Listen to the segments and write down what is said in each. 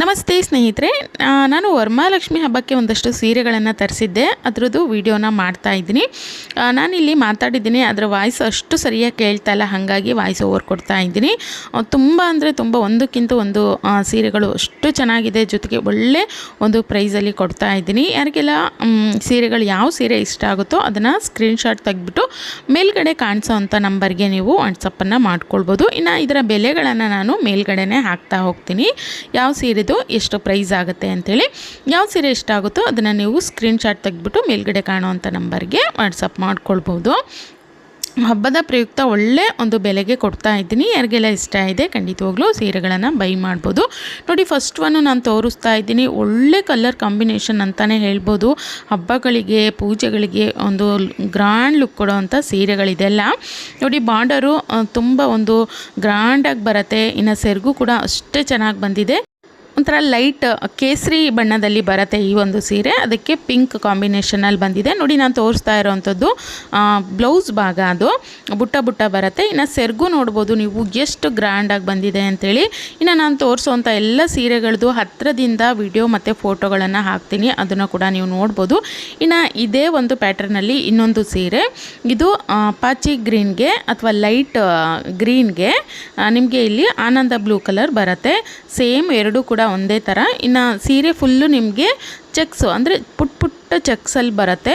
ನಮಸ್ತೆ ಸ್ನೇಹಿತರೆ ನಾನು ವರ್ಮಾಲಕ್ಷ್ಮಿ ಹಬ್ಬಕ್ಕೆ ಒಂದಷ್ಟು ಸೀರೆಗಳನ್ನು ತರಿಸಿದ್ದೆ. ಅದರದ್ದು ವಿಡಿಯೋನ ಮಾಡ್ತಾ ಇದ್ದೀನಿ. ನಾನಿಲ್ಲಿ ಮಾತಾಡಿದ್ದೀನಿ, ಅದರ ವಾಯ್ಸ್ ಅಷ್ಟು ಸರಿಯಾಗಿ ಕೇಳ್ತಾ ಇಲ್ಲ, ಹಾಗಾಗಿ ವಾಯ್ಸ್ ಓವರ್ ಕೊಡ್ತಾ ಇದ್ದೀನಿ. ತುಂಬ ಅಂದರೆ ತುಂಬ ಒಂದಕ್ಕಿಂತ ಒಂದು ಸೀರೆಗಳು ಅಷ್ಟು ಚೆನ್ನಾಗಿದೆ, ಜೊತೆಗೆ ಒಳ್ಳೆ ಒಂದು ಪ್ರೈಸಲ್ಲಿ ಕೊಡ್ತಾ ಇದ್ದೀನಿ. ಯಾರಿಗೆಲ್ಲ ಸೀರೆಗಳು ಯಾವ ಸೀರೆ ಇಷ್ಟ ಆಗುತ್ತೋ ಅದನ್ನು ಸ್ಕ್ರೀನ್ಶಾಟ್ ತೆಗೆದ್ಬಿಟ್ಟು ಮೇಲ್ಗಡೆ ಕಾಣಿಸೋ ಅಂಥ ನಂಬರ್ಗೆ ನೀವು ವಾಟ್ಸಪ್ಪನ್ನು ಮಾಡ್ಕೊಳ್ಬೋದು. ಇನ್ನು ಇದರ ಬೆಲೆಗಳನ್ನು ನಾನು ಮೇಲ್ಗಡೆನೇ ಹಾಕ್ತಾ ಹೋಗ್ತೀನಿ. ಯಾವ ಸೀರೆದು ಎಷ್ಟು ಪ್ರೈಸ್ ಆಗುತ್ತೆ ಅಂಥೇಳಿ ಯಾವ ಸೀರೆ ಇಷ್ಟ ಆಗುತ್ತೋ ಅದನ್ನು ನೀವು ಸ್ಕ್ರೀನ್ಶಾಟ್ ತೆಗೆದ್ಬಿಟ್ಟು ಮೇಲ್ಗಡೆ ಕಾಣುವಂಥ ನಂಬರ್ಗೆ ವಾಟ್ಸಪ್ ಮಾಡ್ಕೊಳ್ಬೋದು. ಹಬ್ಬದ ಪ್ರಯುಕ್ತ ಒಳ್ಳೆ ಒಂದು ಬೆಲೆಗೆ ಕೊಡ್ತಾ ಇದ್ದೀನಿ. ಯಾರಿಗೆಲ್ಲ ಇಷ್ಟ ಇದೆ ಖಂಡಿತವಾಗ್ಲೂ ಸೀರೆಗಳನ್ನು ಬೈ ಮಾಡ್ಬೋದು. ನೋಡಿ ಫಸ್ಟ್ ಒನ್ನು ನಾನು ತೋರಿಸ್ತಾ ಇದ್ದೀನಿ. ಒಳ್ಳೆ ಕಲರ್ ಕಾಂಬಿನೇಷನ್ ಅಂತಲೇ ಹೇಳ್ಬೋದು. ಹಬ್ಬಗಳಿಗೆ, ಪೂಜೆಗಳಿಗೆ ಒಂದು ಗ್ರ್ಯಾಂಡ್ ಲುಕ್ ಕೊಡೋವಂಥ ಸೀರೆಗಳಿದೆಲ್ಲ. ನೋಡಿ, ಬಾರ್ಡರು ತುಂಬ ಒಂದು ಗ್ರ್ಯಾಂಡಾಗಿ ಬರುತ್ತೆ. ಇನ್ನು ಸೆರಗು ಕೂಡ ಅಷ್ಟೇ ಚೆನ್ನಾಗಿ ಬಂದಿದೆ. ಒಂಥರ ಲೈಟ್ ಕೇಸರಿ ಬಣ್ಣದಲ್ಲಿ ಬರುತ್ತೆ ಈ ಒಂದು ಸೀರೆ. ಅದಕ್ಕೆ ಪಿಂಕ್ ಕಾಂಬಿನೇಷನಲ್ಲಿ ಬಂದಿದೆ. ನೋಡಿ ನಾನು ತೋರಿಸ್ತಾ ಇರೋವಂಥದ್ದು ಬ್ಲೌಸ್ ಭಾಗ ಅದು. ಬುಟ್ಟ ಬುಟ್ಟ ಬರುತ್ತೆ. ಇನ್ನು ಸೆರ್ಗು ನೋಡ್ಬೋದು ನೀವು ಎಷ್ಟು ಗ್ರ್ಯಾಂಡಾಗಿ ಬಂದಿದೆ ಅಂಥೇಳಿ ಇನ್ನು ನಾನು ತೋರಿಸೋವಂಥ ಎಲ್ಲ ಸೀರೆಗಳದ್ದು ಹತ್ತಿರದಿಂದ ವಿಡಿಯೋ ಮತ್ತು ಫೋಟೋಗಳನ್ನು ಹಾಕ್ತೀನಿ. ಅದನ್ನು ಕೂಡ ನೀವು ನೋಡ್ಬೋದು. ಇನ್ನು ಇದೇ ಒಂದು ಪ್ಯಾಟರ್ನಲ್ಲಿ ಇನ್ನೊಂದು ಸೀರೆ. ಇದು ಪಾಚಿ ಗ್ರೀನ್ಗೆ ಅಥವಾ ಲೈಟ್ ಗ್ರೀನ್ಗೆ ನಿಮಗೆ ಇಲ್ಲಿ ಆನಂದ ಬ್ಲೂ ಕಲರ್ ಬರುತ್ತೆ. ಸೇಮ್ ಎರಡು ಕೂಡ ಒಂದೇ ಥರ ಇನ್ನು ಸೀರೆ ಫುಲ್ಲು ನಿಮಗೆ ಚೆಕ್ಸು ಅಂದರೆ ಪುಟ್ ಪುಟ್ಟ ಚಕ್ಸಲ್ಲಿ ಬರುತ್ತೆ.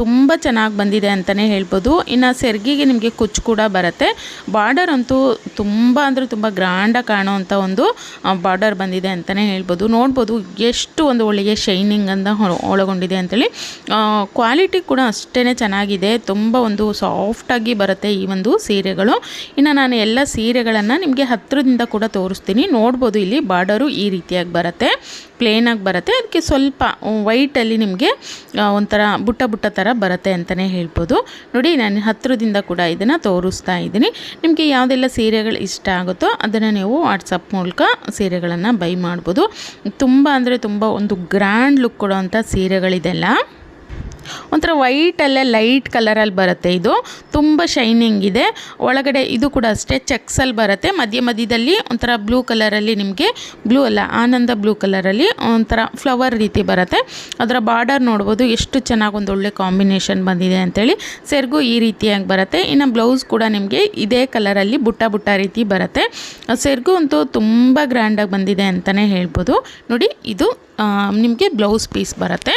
ತುಂಬ ಚೆನ್ನಾಗಿ ಬಂದಿದೆ ಅಂತಲೇ ಹೇಳ್ಬೋದು. ಇನ್ನು ಸೆರ್ಗಿಗೆ ನಿಮಗೆ ಕುಚ್ಚು ಕೂಡ ಬರುತ್ತೆ. ಬಾರ್ಡರ್ ಅಂತೂ ತುಂಬ ಅಂದರೆ ತುಂಬ ಗ್ರ್ಯಾಂಡಾಗಿ ಕಾಣೋವಂಥ ಒಂದು ಬಾರ್ಡರ್ ಬಂದಿದೆ ಅಂತಲೇ ಹೇಳ್ಬೋದು. ನೋಡ್ಬೋದು ಎಷ್ಟು ಒಂದು ಒಳ್ಳೆಯ ಶೈನಿಂಗ್ ಅಂತ ಒಳಗೊಂಡಿದೆ ಅಂತೇಳಿ. ಕ್ವಾಲಿಟಿ ಕೂಡ ಅಷ್ಟೇ ಚೆನ್ನಾಗಿದೆ. ತುಂಬ ಒಂದು ಸಾಫ್ಟಾಗಿ ಬರುತ್ತೆ ಈ ಒಂದು ಸೀರೆಗಳು. ಇನ್ನು ನಾನು ಎಲ್ಲ ಸೀರೆಗಳನ್ನು ನಿಮಗೆ ಹತ್ತಿರದಿಂದ ಕೂಡ ತೋರಿಸ್ತೀನಿ. ನೋಡ್ಬೋದು ಇಲ್ಲಿ ಬಾರ್ಡರು ಈ ರೀತಿಯಾಗಿ ಬರುತ್ತೆ. ಪ್ಲೇನಾಗಿ ಬರುತ್ತೆ. ಅದಕ್ಕೆ ಸ್ವಲ್ಪ ವೈಟಲ್ಲಿ ನಿಮಗೆ ಒಂಥರ ಬುಟ್ಟ ಬುಟ್ಟ ಥರ ಬರುತ್ತೆ ಅಂತಲೇ ಹೇಳ್ಬೋದು. ನೋಡಿ, ನಾನು ಹತ್ತಿರದಿಂದ ಕೂಡ ಇದನ್ನು ತೋರಿಸ್ತಾ ಇದ್ದೀನಿ. ನಿಮಗೆ ಯಾವುದೆಲ್ಲ ಸೀರೆಗಳು ಇಷ್ಟ ಆಗುತ್ತೋ ಅದನ್ನು ನೀವು ವಾಟ್ಸಪ್ ಮೂಲಕ ಸೀರೆಗಳನ್ನು ಬೈ ಮಾಡ್ಬೋದು. ತುಂಬ ಅಂದರೆ ತುಂಬ ಒಂದು ಗ್ರ್ಯಾಂಡ್ ಲುಕ್ ಕೊಡೋವಂಥ ಸೀರೆಗಳಿದೆಲ್ಲ. ಒಂಥರ ವೈಟಲ್ಲೇ ಲೈಟ್ ಕಲರಲ್ಲಿ ಬರುತ್ತೆ ಇದು. ತುಂಬ ಶೈನಿಂಗ್ ಇದೆ. ಒಳಗಡೆ ಇದು ಕೂಡ ಅಷ್ಟೇ ಚೆಕ್ಸಲ್ಲಿ ಬರುತ್ತೆ. ಮಧ್ಯ ಮಧ್ಯದಲ್ಲಿ ಒಂಥರ ಬ್ಲೂ ಕಲರಲ್ಲಿ ನಿಮಗೆ ಬ್ಲೂ ಅಲ್ಲ, ಆನಂದ ಬ್ಲೂ ಕಲರಲ್ಲಿ ಒಂಥರ ಫ್ಲವರ್ ರೀತಿ ಬರುತ್ತೆ. ಅದರ ಬಾರ್ಡರ್ ನೋಡ್ಬೋದು ಎಷ್ಟು ಚೆನ್ನಾಗಿ ಒಂದು ಒಳ್ಳೆ ಕಾಂಬಿನೇಷನ್ ಬಂದಿದೆ ಅಂತೇಳಿ. ಸೆರ್ಗು ಈ ರೀತಿಯಾಗಿ ಬರುತ್ತೆ. ಇನ್ನು ಬ್ಲೌಸ್ ಕೂಡ ನಿಮಗೆ ಇದೇ ಕಲರಲ್ಲಿ ಬುಟ್ಟ ಬುಟ್ಟ ರೀತಿ ಬರುತ್ತೆ. ಸೆರಗು ಅಂತೂ ತುಂಬ ಗ್ರ್ಯಾಂಡಾಗಿ ಬಂದಿದೆ ಅಂತಲೇ ಹೇಳ್ಬೋದು. ನೋಡಿ, ಇದು ನಿಮಗೆ ಬ್ಲೌಸ್ ಪೀಸ್ ಬರುತ್ತೆ.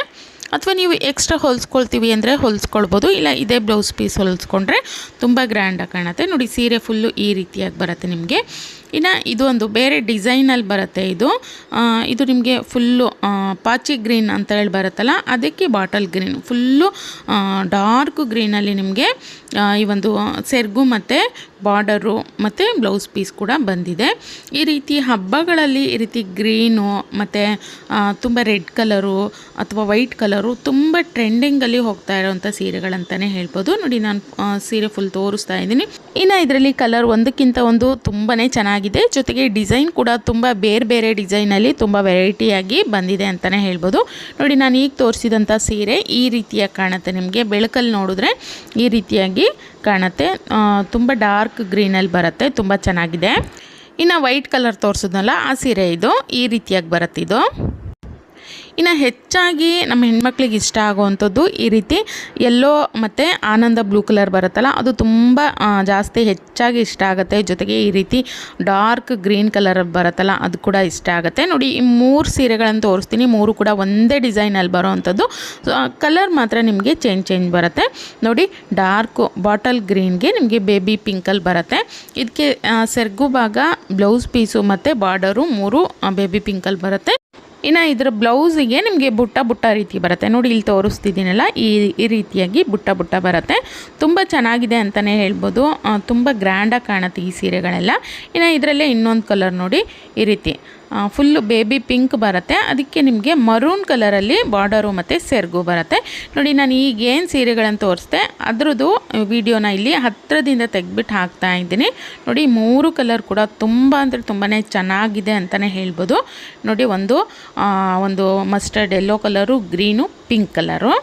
ಅಥವಾ ನೀವು ಎಕ್ಸ್ಟ್ರಾ ಹೊಲಿಸ್ಕೊಳ್ತೀವಿ ಅಂದರೆ ಹೊಲಿಸ್ಕೊಳ್ಬೋದು, ಇಲ್ಲ ಇದೇ ಬ್ಲೌಸ್ ಪೀಸ್ ಹೊಲಿಸ್ಕೊಂಡ್ರೆ ತುಂಬ ಗ್ರ್ಯಾಂಡಾಗಿ ಕಾಣುತ್ತೆ. ನೋಡಿ, ಸೀರೆ ಫುಲ್ಲು ಈ ರೀತಿಯಾಗಿ ಬರುತ್ತೆ ನಿಮಗೆ. ಇನ್ನು ಇದು ಒಂದು ಬೇರೆ ಡಿಸೈನಲ್ಲಿ ಬರುತ್ತೆ ಇದು. ಇದು ನಿಮಗೆ ಫುಲ್ಲು ಪಾಚಿ ಗ್ರೀನ್ ಅಂತ ಹೇಳಿ ಬರುತ್ತಲ್ಲ, ಅದಕ್ಕೆ ಬಾಟಲ್ ಗ್ರೀನ್ ಫುಲ್ಲು ಡಾರ್ಕ್ ಗ್ರೀನಲ್ಲಿ ನಿಮಗೆ ಈ ಒಂದು ಸೆರ್ಗು ಮತ್ತು ಬಾರ್ಡರು ಮತ್ತು ಬ್ಲೌಸ್ ಪೀಸ್ ಕೂಡ ಬಂದಿದೆ. ಈ ರೀತಿ ಹಬ್ಬಗಳಲ್ಲಿ ಈ ರೀತಿ ಗ್ರೀನು ಮತ್ತು ತುಂಬ ರೆಡ್ ಕಲರು ಅಥವಾ ವೈಟ್ ಕಲರು ತುಂಬ ಟ್ರೆಂಡಿಂಗಲ್ಲಿ ಹೋಗ್ತಾ ಇರೋವಂಥ ಸೀರೆಗಳಂತಲೇ ಹೇಳ್ಬೋದು. ನೋಡಿ ನಾನು ಸೀರೆ ಫುಲ್ ತೋರಿಸ್ತಾ ಇದ್ದೀನಿ. ಇನ್ನು ಇದರಲ್ಲಿ ಕಲರ್ ಒಂದಕ್ಕಿಂತ ಒಂದು ತುಂಬಾ ಚೆನ್ನಾಗಿದೆ. ಜೊತೆಗೆ ಡಿಸೈನ್ ಕೂಡ ತುಂಬ ಬೇರೆ ಬೇರೆ ಡಿಸೈನಲ್ಲಿ ತುಂಬ ವೆರೈಟಿಯಾಗಿ ಬಂದಿದೆ ಅಂತಲೇ ಹೇಳ್ಬೋದು. ನೋಡಿ ನಾನು ಈಗ ತೋರಿಸಿದಂಥ ಸೀರೆ ಈ ರೀತಿಯಾಗಿ ಕಾಣುತ್ತೆ. ನಿಮಗೆ ಬೆಳಕಲ್ಲಿ ನೋಡಿದ್ರೆ ಈ ರೀತಿಯಾಗಿ ಕಾಣುತ್ತೆ. ತುಂಬ ಡಾರ್ಕ್ ಗ್ರೀನಲ್ಲಿ ಬರುತ್ತೆ, ತುಂಬ ಚೆನ್ನಾಗಿದೆ. ಇನ್ನು ವೈಟ್ ಕಲರ್ ತೋರಿಸಿದ್ನಲ್ಲ ಆ ಸೀರೆ ಇದು, ಈ ರೀತಿಯಾಗಿ ಬರುತ್ತೆ ಇದು. ಇನ್ನು ಹೆಚ್ಚಾಗಿ ನಮ್ಮ ಹೆಣ್ಮಕ್ಳಿಗೆ ಇಷ್ಟ ಆಗುವಂಥದ್ದು ಈ ರೀತಿ ಎಲ್ಲೋ ಮತ್ತು ಆನಂದ ಬ್ಲೂ ಕಲರ್ ಬರುತ್ತಲ್ಲ, ಅದು ತುಂಬ ಜಾಸ್ತಿ ಹೆಚ್ಚಾಗಿ ಇಷ್ಟ ಆಗುತ್ತೆ. ಜೊತೆಗೆ ಈ ರೀತಿ ಡಾರ್ಕ್ ಗ್ರೀನ್ ಕಲರ್ ಬರುತ್ತಲ್ಲ, ಅದು ಕೂಡ ಇಷ್ಟ ಆಗುತ್ತೆ. ನೋಡಿ, ಈ ಮೂರು ಸೀರೆಗಳನ್ನು ತೋರಿಸ್ತೀನಿ. ಮೂರು ಕೂಡ ಒಂದೇ ಡಿಸೈನಲ್ಲಿ ಬರೋವಂಥದ್ದು. ಕಲರ್ ಮಾತ್ರ ನಿಮಗೆ ಚೇಂಜ್ ಚೇಂಜ್ ಬರುತ್ತೆ. ನೋಡಿ ಡಾರ್ಕು ಬಾಟಲ್ ಗ್ರೀನ್ಗೆ ನಿಮಗೆ ಬೇಬಿ ಪಿಂಕಲ್ಲಿ ಬರುತ್ತೆ. ಇದಕ್ಕೆ ಸೆರ್ಗು ಭಾಗ ಬ್ಲೌಸ್ ಪೀಸು ಮತ್ತು ಬಾರ್ಡರು ಮೂರು ಬೇಬಿ ಪಿಂಕಲ್ಲಿ ಬರುತ್ತೆ. ಇನ್ನು ಇದರ ಬ್ಲೌಸಿಗೆ ನಿಮಗೆ ಬುಟ್ಟ ಬುಟ್ಟ ರೀತಿ ಬರುತ್ತೆ. ನೋಡಿ ಇಲ್ಲಿ ತೋರಿಸ್ತಿದ್ದೀನಲ್ಲ, ಈ ಈ ರೀತಿಯಾಗಿ ಬುಟ್ಟ ಬುಟ್ಟ ಬರುತ್ತೆ. ತುಂಬ ಚೆನ್ನಾಗಿದೆ ಅಂತಲೇ ಹೇಳ್ಬೋದು. ತುಂಬ ಗ್ರ್ಯಾಂಡಾಗಿ ಕಾಣುತ್ತೆ ಈ ಸೀರೆಗಳೆಲ್ಲ. ಇನ್ನು ಇದರಲ್ಲೇ ಇನ್ನೊಂದು ಕಲರ್ ನೋಡಿ, ಈ ರೀತಿ. ಫುಲ್ಲು ಬೇಬಿ ಪಿಂಕ್ ಬರುತ್ತೆ. ಅದಕ್ಕೆ ನಿಮಗೆ ಮರೂನ್ ಕಲರಲ್ಲಿ ಬಾರ್ಡರು ಮತ್ತು ಸೆರ್ಗು ಬರುತ್ತೆ. ನೋಡಿ, ನಾನು ಈಗೇನು ಸೀರೆಗಳನ್ನು ತೋರಿಸ್ದೆ, ಅದರದ್ದು ವಿಡಿಯೋನ ಇಲ್ಲಿ ಹತ್ತಿರದಿಂದ ತೆಗೆದ್ಬಿಟ್ಟು ಹಾಕ್ತಾ ಇದ್ದೀನಿ. ನೋಡಿ, ಮೂರು ಕಲರ್ ಕೂಡ ತುಂಬ ಅಂದರೆ ತುಂಬಾ ಚೆನ್ನಾಗಿದೆ ಅಂತಲೇ ಹೇಳ್ಬೋದು. ನೋಡಿ, ಒಂದು ಒಂದು mustard yellow colour green pink colour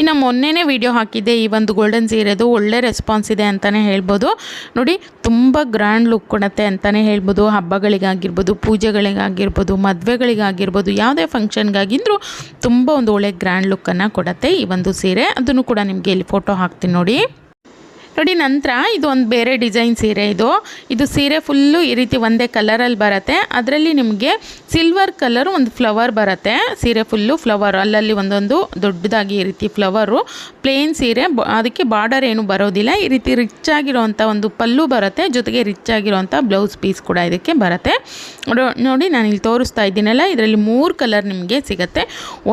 ಇನ್ನು ಮೊನ್ನೆನೇ ವಿಡಿಯೋ ಹಾಕಿದ್ದೆ, ಈ ಒಂದು ಗೋಲ್ಡನ್ ಸೀರೆದು ಒಳ್ಳೆ ರೆಸ್ಪಾನ್ಸ್ ಇದೆ ಅಂತಲೇ ಹೇಳ್ಬೋದು. ನೋಡಿ, ತುಂಬ ಗ್ರ್ಯಾಂಡ್ ಲುಕ್ ಕೊಡುತ್ತೆ ಅಂತಲೇ ಹೇಳ್ಬೋದು. ಹಬ್ಬಗಳಿಗಾಗಿರ್ಬೋದು, ಪೂಜೆಗಳಿಗಾಗಿರ್ಬೋದು, ಮದುವೆಗಳಿಗಾಗಿರ್ಬೋದು, ಯಾವುದೇ ಫಂಕ್ಷನ್ಗಾಗಿದ್ರೂ ತುಂಬ ಒಂದು ಒಳ್ಳೆ ಗ್ರ್ಯಾಂಡ್ ಲುಕ್ಕನ್ನು ಕೊಡುತ್ತೆ ಈ ಒಂದು ಸೀರೆ. ಅದನ್ನು ಕೂಡ ನಿಮಗೆ ಇಲ್ಲಿ ಫೋಟೋ ಹಾಕ್ತೀನಿ ನೋಡಿ. ನೋಡಿ, ನಂತರ ಇದು ಒಂದು ಬೇರೆ ಡಿಸೈನ್ ಸೀರೆ ಇದು. ಇದು ಸೀರೆ ಫುಲ್ಲು ಈ ರೀತಿ ಒಂದೇ ಕಲರಲ್ಲಿ ಬರುತ್ತೆ. ಅದರಲ್ಲಿ ನಿಮಗೆ ಸಿಲ್ವರ್ ಕಲರ್ ಒಂದು ಫ್ಲವರ್ ಬರುತ್ತೆ. ಸೀರೆ ಫುಲ್ಲು ಫ್ಲವರ್, ಅಲ್ಲಲ್ಲಿ ಒಂದೊಂದು ದೊಡ್ಡದಾಗಿ ಈ ರೀತಿ ಫ್ಲವರು. ಪ್ಲೇನ್ ಸೀರೆ ಅದಕ್ಕೆ ಬಾರ್ಡರ್ ಏನು ಬರೋದಿಲ್ಲ. ಈ ರೀತಿ ರಿಚ್ ಆಗಿರೋವಂಥ ಒಂದು ಪಲ್ಲು ಬರುತ್ತೆ. ಜೊತೆಗೆ ರಿಚ್ ಆಗಿರೋವಂಥ ಬ್ಲೌಸ್ ಪೀಸ್ ಕೂಡ ಇದಕ್ಕೆ ಬರುತ್ತೆ. ನೋಡಿ, ನಾನು ಇಲ್ಲಿ ತೋರಿಸ್ತಾ ಇದ್ದೀನಲ್ಲ, ಇದರಲ್ಲಿ ಮೂರು ಕಲರ್ ನಿಮಗೆ ಸಿಗುತ್ತೆ.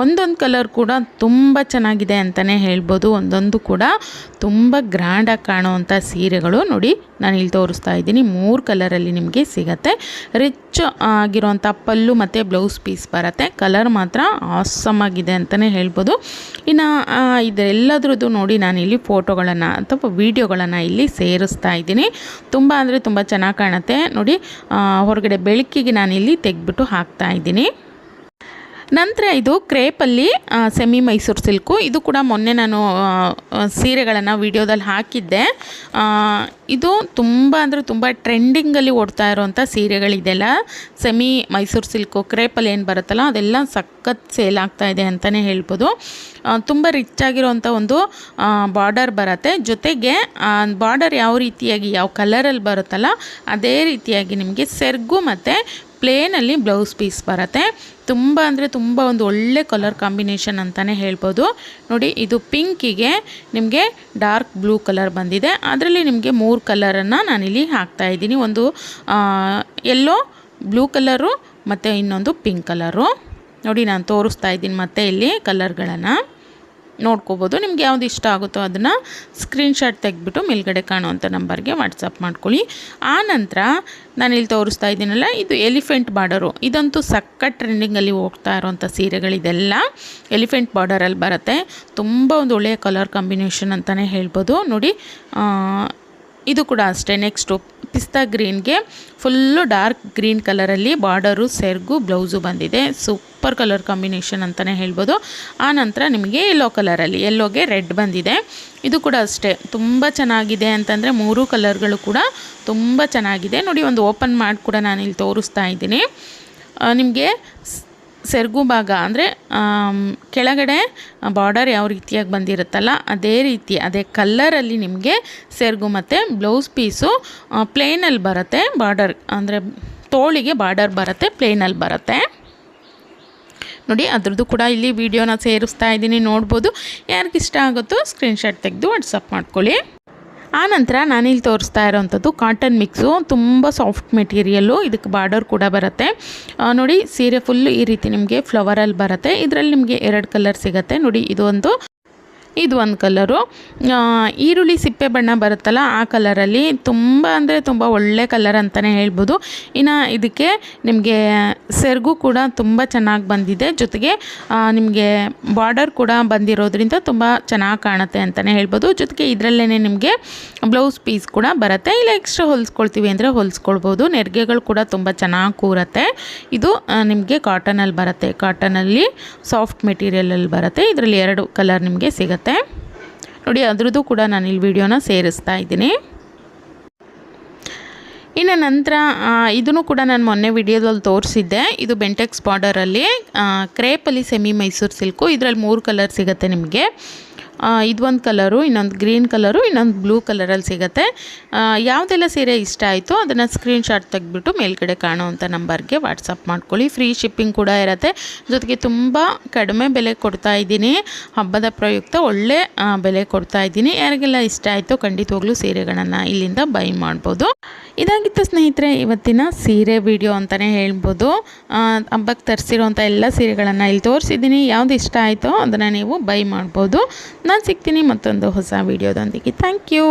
ಒಂದೊಂದು ಕಲರ್ ಕೂಡ ತುಂಬ ಚೆನ್ನಾಗಿದೆ ಅಂತಲೇ ಹೇಳ್ಬೋದು. ಒಂದೊಂದು ಕೂಡ ತುಂಬ ಗ್ರ್ಯಾಂಡಾಗಿ ಕಾಣುವಂಥ ಸೀರೆಗಳು ನೋಡಿ ನಾನು ಇಲ್ಲಿ ತೋರಿಸ್ತಾ ಇದ್ದೀನಿ. ಮೂರು ಕಲರಲ್ಲಿ ನಿಮಗೆ ಸಿಗತ್ತೆ. ರಿಚ್ ಆಗಿರುವಂಥ ಪಲ್ಲು ಮತ್ತು ಬ್ಲೌಸ್ ಪೀಸ್ ಬರುತ್ತೆ. ಕಲರ್ ಮಾತ್ರ ಆಸಮ್ ಆಗಿದೆ ಅಂತಲೇ ಹೇಳ್ಬೋದು. ಇನ್ನು ಇದೆಲ್ಲದ್ರದ್ದು ನೋಡಿ ನಾನು ಇಲ್ಲಿ ಫೋಟೋಗಳನ್ನು ಅಥವಾ ವೀಡಿಯೋಗಳನ್ನು ಇಲ್ಲಿ ಸೇರಿಸ್ತಾ ಇದ್ದೀನಿ. ತುಂಬ ಅಂದರೆ ತುಂಬ ಚೆನ್ನಾಗಿ ಕಾಣುತ್ತೆ. ನೋಡಿ ಹೊರಗಡೆ ಬೆಳಕಿಗೆ ನಾನಿಲ್ಲಿ ತೆಗೆದ್ಬಿಟ್ಟು ಹಾಕ್ತಾ ಇದ್ದೀನಿ. ನಂತರ ಇದು ಕ್ರೇಪಲ್ಲಿ ಸೆಮಿ ಮೈಸೂರು ಸಿಲ್ಕು. ಇದು ಕೂಡ ಮೊನ್ನೆ ನಾನು ಸೀರೆಗಳನ್ನು ವಿಡಿಯೋದಲ್ಲಿ ಹಾಕಿದ್ದೆ. ಇದು ತುಂಬ ಅಂದರೆ ತುಂಬ ಟ್ರೆಂಡಿಂಗಲ್ಲಿ ಓಡ್ತಾ ಇರೋವಂಥ ಸೀರೆಗಳಿದೆಲ್ಲ ಸೆಮಿ ಮೈಸೂರು ಸಿಲ್ಕು, ಕ್ರೇಪಲ್ಲಿ ಏನು ಬರುತ್ತಲ್ಲ, ಅದೆಲ್ಲ ಸಖತ್ ಸೇಲ್ ಆಗ್ತಾ ಇದೆ ಅಂತಲೇ ಹೇಳ್ಬೋದು. ತುಂಬ ರಿಚ್ ಆಗಿರೋವಂಥ ಒಂದು ಬಾರ್ಡರ್ ಬರುತ್ತೆ. ಜೊತೆಗೆ ಬಾರ್ಡರ್ ಯಾವ ರೀತಿಯಾಗಿ, ಯಾವ ಕಲರಲ್ಲಿ ಬರುತ್ತಲ್ಲ, ಅದೇ ರೀತಿಯಾಗಿ ನಿಮಗೆ ಸೆರ್ಗು ಮತ್ತು ಪ್ಲೇನಲ್ಲಿ ಬ್ಲೌಸ್ ಪೀಸ್ ಬರುತ್ತೆ. ತುಂಬ ಅಂದರೆ ತುಂಬ ಒಂದು ಒಳ್ಳೆ ಕಲರ್ ಕಾಂಬಿನೇಷನ್ ಅಂತಲೇ ಹೇಳ್ಬೋದು. ನೋಡಿ, ಇದು ಪಿಂಕಿಗೆ ನಿಮಗೆ ಡಾರ್ಕ್ ಬ್ಲೂ ಕಲರ್ ಬಂದಿದೆ. ಅದರಲ್ಲಿ ನಿಮಗೆ ಮೂರು ಕಲರನ್ನು ನಾನಿಲ್ಲಿ ಹಾಕ್ತಾ ಇದ್ದೀನಿ. ಒಂದು ಎಲ್ಲೋ ಬ್ಲೂ ಕಲರು ಮತ್ತು ಇನ್ನೊಂದು ಪಿಂಕ್ ಕಲರು. ನೋಡಿ, ನಾನು ತೋರಿಸ್ತಾ ಇದ್ದೀನಿ ಮತ್ತೆ ಇಲ್ಲಿ ಕಲರ್ಗಳನ್ನು. ನೋಡ್ಕೋಬೋದು. ನಿಮ್ಗೆ ಯಾವ್ದು ಇಷ್ಟ ಆಗುತ್ತೋ ಅದನ್ನು ಸ್ಕ್ರೀನ್ಶಾಟ್ ತೆಗೆದ್ಬಿಟ್ಟು ಮೇಲ್ಗಡೆ ಕಾಣುವಂಥ ನಂಬರ್ಗೆ ವಾಟ್ಸಪ್ ಮಾಡ್ಕೊಳ್ಳಿ. ಆ ನಂತರ ನಾನು ಇಲ್ಲಿ ತೋರಿಸ್ತಾ ಇದ್ದೀನಲ್ಲ, ಇದು ಎಲಿಫೆಂಟ್ ಬಾರ್ಡರು ಇದಂತೂ ಸಕ್ಕ ಟ್ರೆಂಡಿಂಗಲ್ಲಿ ಹೋಗ್ತಾ ಇರೋವಂಥ ಸೀರೆಗಳಿದೆಲ್ಲ ಎಲಿಫೆಂಟ್ ಬಾರ್ಡರಲ್ಲಿ ಬರುತ್ತೆ. ತುಂಬ ಒಂದು ಒಳ್ಳೆಯ ಕಲರ್ ಕಾಂಬಿನೇಷನ್ ಅಂತಲೇ ಹೇಳ್ಬೋದು. ನೋಡಿ ಇದು ಕೂಡ ಅಷ್ಟೇ. ನೆಕ್ಸ್ಟು ಪಿಸ್ತಾ ಗ್ರೀನ್ಗೆ ಫುಲ್ಲು ಡಾರ್ಕ್ ಗ್ರೀನ್ ಕಲರಲ್ಲಿ ಬಾರ್ಡರು ಸೆರ್ಗು ಬ್ಲೌಸು ಬಂದಿದೆ. ಸೂಪರ್ ಕಲರ್ ಕಾಂಬಿನೇಷನ್ ಅಂತಲೇ ಹೇಳ್ಬೋದು. ಆ ನಂತರ ನಿಮಗೆ ಯೆಲ್ಲೋ ಕಲರಲ್ಲಿ ಯೆಲ್ಲೋಗೆ ರೆಡ್ ಬಂದಿದೆ. ಇದು ಕೂಡ ಅಷ್ಟೇ. ತುಂಬ ಚೆನ್ನಾಗಿದೆ ಅಂತಂದರೆ ಮೂರು ಕಲರ್ಗಳು ಕೂಡ ತುಂಬ ಚೆನ್ನಾಗಿದೆ. ನೋಡಿ, ಒಂದು ಓಪನ್ ಮಾಡಿ ಕೂಡ ನಾನು ಇಲ್ಲಿ ತೋರಿಸ್ತಾ ಇದ್ದೀನಿ. ನಿಮಗೆ ಸೆರಗು ಭಾಗ ಅಂದರೆ ಕೆಳಗಡೆ ಬಾರ್ಡರ್ ಯಾವ ರೀತಿಯಾಗಿ ಬಂದಿರುತ್ತಲ್ಲ, ಅದೇ ರೀತಿ, ಅದೇ ಕಲ್ಲರಲ್ಲಿ ನಿಮಗೆ ಸೆರಗು ಮತ್ತು ಬ್ಲೌಸ್ ಪೀಸು ಪ್ಲೇನಲ್ಲಿ ಬರುತ್ತೆ. ಬಾರ್ಡರ್ ಅಂದರೆ ತೋಳಿಗೆ ಬಾರ್ಡರ್ ಬರುತ್ತೆ ಪ್ಲೇನಲ್ಲಿ ಬರುತ್ತೆ. ನೋಡಿ, ಅದ್ರದ್ದು ಕೂಡ ಇಲ್ಲಿ ವಿಡಿಯೋನ ಸೇರಿಸ್ತಾ ಇದ್ದೀನಿ, ನೋಡ್ಬೋದು. ಯಾರಿಗಿಷ್ಟ ಆಗುತ್ತೋ ಸ್ಕ್ರೀನ್ಶಾಟ್ ತೆಗೆದು ವಾಟ್ಸಪ್ ಮಾಡ್ಕೊಳ್ಳಿ. ಆನಂತರ ನಾನಿಲ್ಲಿ ತೋರಿಸ್ತಾ ಇರೋವಂಥದ್ದು ಕಾಟನ್ ಮಿಕ್ಸು ತುಂಬ ಸಾಫ್ಟ್ ಮೆಟೀರಿಯಲ್ಲು ಇದಕ್ಕೆ ಬಾರ್ಡರ್ ಕೂಡ ಬರುತ್ತೆ. ನೋಡಿ, ಸೀರೆ ಫುಲ್ಲು ಈ ರೀತಿ ನಿಮಗೆ ಫ್ಲವರಲ್ಲಿ ಬರುತ್ತೆ. ಇದರಲ್ಲಿ ನಿಮಗೆ ಎರಡು ಕಲರ್ ಸಿಗುತ್ತೆ. ನೋಡಿ, ಇದು ಒಂದು ಇದು ಒಂದು ಕಲರು. ಈರುಳ್ಳಿ ಸಿಪ್ಪೆ ಬಣ್ಣ ಬರುತ್ತಲ್ಲ, ಆ ಕಲರಲ್ಲಿ ತುಂಬ ಅಂದರೆ ತುಂಬ ಒಳ್ಳೆ ಕಲರ್ ಅಂತಲೇ ಹೇಳ್ಬೋದು. ಇನ್ನು ಇದಕ್ಕೆ ನಿಮಗೆ ಸೆರಗು ಕೂಡ ತುಂಬ ಚೆನ್ನಾಗಿ ಬಂದಿದೆ. ಜೊತೆಗೆ ನಿಮಗೆ ಬಾರ್ಡರ್ ಕೂಡ ಬಂದಿರೋದ್ರಿಂದ ತುಂಬ ಚೆನ್ನಾಗಿ ಕಾಣುತ್ತೆ ಅಂತಲೇ ಹೇಳ್ಬೋದು. ಜೊತೆಗೆ ಇದರಲ್ಲೇ ನಿಮಗೆ ಬ್ಲೌಸ್ ಪೀಸ್ ಕೂಡ ಬರುತ್ತೆ. ಇಲ್ಲ ಎಕ್ಸ್ಟ್ರಾ ಹೊಲಿಸ್ಕೊಳ್ತೀವಿ ಅಂದರೆ ಹೊಲಿಸ್ಕೊಳ್ಬೋದು. ನೆರಿಗೆಗಳು ಕೂಡ ತುಂಬ ಚೆನ್ನಾಗಿ ಕೂರುತ್ತೆ. ಇದು ನಿಮಗೆ ಕಾಟನಲ್ಲಿ ಬರುತ್ತೆ. ಕಾಟನಲ್ಲಿ ಸಾಫ್ಟ್ ಮೆಟೀರಿಯಲಲ್ಲಿ ಬರುತ್ತೆ. ಇದರಲ್ಲಿ ಎರಡು ಕಲರ್ ನಿಮಗೆ ಸಿಗುತ್ತೆ. ನೋಡಿ, ಅದ್ರದ್ದು ಕೂಡ ನಾನು ಇಲ್ಲಿ ವಿಡಿಯೋನ ಸೇರಿಸ್ತಾ ಇದ್ದೀನಿ. ಇನ್ನು ನಂತರ ಇದನ್ನು ಕೂಡ ನಾನು ಮೊನ್ನೆ ವಿಡಿಯೋದಲ್ಲಿ ತೋರಿಸಿದ್ದೆ. ಇದು ಬೆಂಟೆಕ್ಸ್ ಬಾರ್ಡರಲ್ಲಿ ಕ್ರೇಪಲ್ಲಿ ಸೆಮಿ ಮೈಸೂರು ಸಿಲ್ಕು ಇದರಲ್ಲಿ ಮೂರು ಕಲರ್ ಸಿಗುತ್ತೆ ನಿಮಗೆ. ಇದೊಂದು ಕಲರು, ಇನ್ನೊಂದು ಗ್ರೀನ್ ಕಲರು, ಇನ್ನೊಂದು ಬ್ಲೂ ಕಲರಲ್ಲಿ ಸಿಗುತ್ತೆ. ಯಾವುದೆಲ್ಲ ಸೀರೆ ಇಷ್ಟ ಆಯಿತು ಅದನ್ನು ಸ್ಕ್ರೀನ್ಶಾಟ್ ತೆಗೆದ್ಬಿಟ್ಟು ಮೇಲ್ಗಡೆ ಕಾಣುವಂಥ ನಂಬರ್ಗೆ ವಾಟ್ಸಪ್ ಮಾಡ್ಕೊಳ್ಳಿ. ಫ್ರೀ ಶಿಪ್ಪಿಂಗ್ ಕೂಡ ಇರುತ್ತೆ. ಜೊತೆಗೆ ತುಂಬ ಕಡಿಮೆ ಬೆಲೆ ಕೊಡ್ತಾ ಇದ್ದೀನಿ. ಹಬ್ಬದ ಪ್ರಯುಕ್ತ ಒಳ್ಳೆ ಬೆಲೆ ಕೊಡ್ತಾ ಇದ್ದೀನಿ. ಯಾರಿಗೆಲ್ಲ ಇಷ್ಟ ಆಯಿತು ಖಂಡಿತವಾಗ್ಲೂ ಸೀರೆಗಳನ್ನು ಇಲ್ಲಿಂದ ಬೈ ಮಾಡ್ಬೋದು. ಇದಾಗಿತ್ತು ಸ್ನೇಹಿತರೆ, ಇವತ್ತಿನ ಸೀರೆ ವಿಡಿಯೋ ಅಂತಲೇ ಹೇಳ್ಬೋದು. ಹಬ್ಬಕ್ಕೆ ತರಿಸಿರೋಂಥ ಎಲ್ಲ ಸೀರೆಗಳನ್ನು ಇಲ್ಲಿ ತೋರಿಸಿದ್ದೀನಿ. ಯಾವ್ದು ಇಷ್ಟ ಆಯಿತೋ ಅದನ್ನು ನೀವು ಬೈ ಮಾಡ್ಬೋದು. ನಾನು ಸಿಗ್ತೀನಿ ಮತ್ತೊಂದು ಹೊಸ ವಿಡಿಯೋದೊಂದಿಗೆ. Thank you